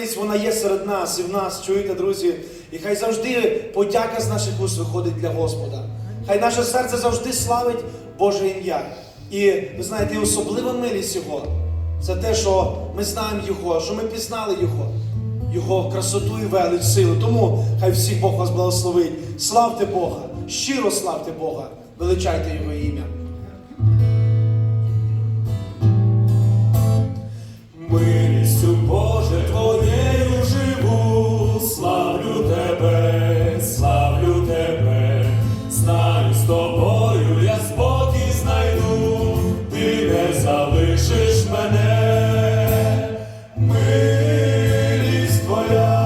милість вона є серед нас і в нас, чуєте, друзі? І хай завжди подяка з наших уст виходить для Господа. Хай наше серце завжди славить Боже ім'я. І ви знаєте, і особлива милість Його це те, що ми знаємо Його, що ми пізнали Його, Його красоту і велич, силу. Тому хай всіх Бог вас благословить. Славте Бога, щиро славте Бога, величайте Його ім'я. Тебе, славлю Тебе, знаю з тобою, я спокій знайду, ти не залишиш мене, милість Твоя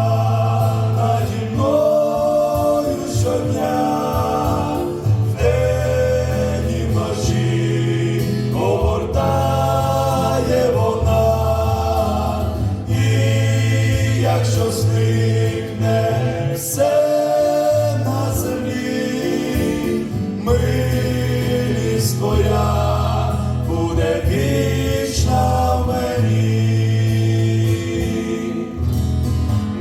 наді мною щодня, вдень і вночі огортає вона, і якщо зникне все на землі, милість твоя буде вічна в мені.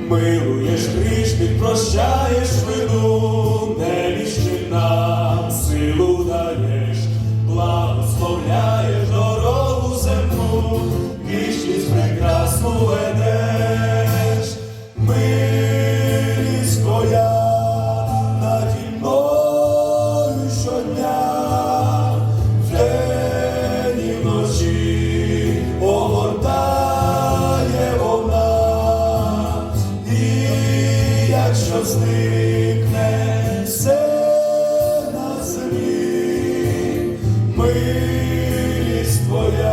Милуєш грішних, прощаєш вину, невіщим нам силу даєш, благословляєш дорогу земну, вічність прекрасну землі, милість твоя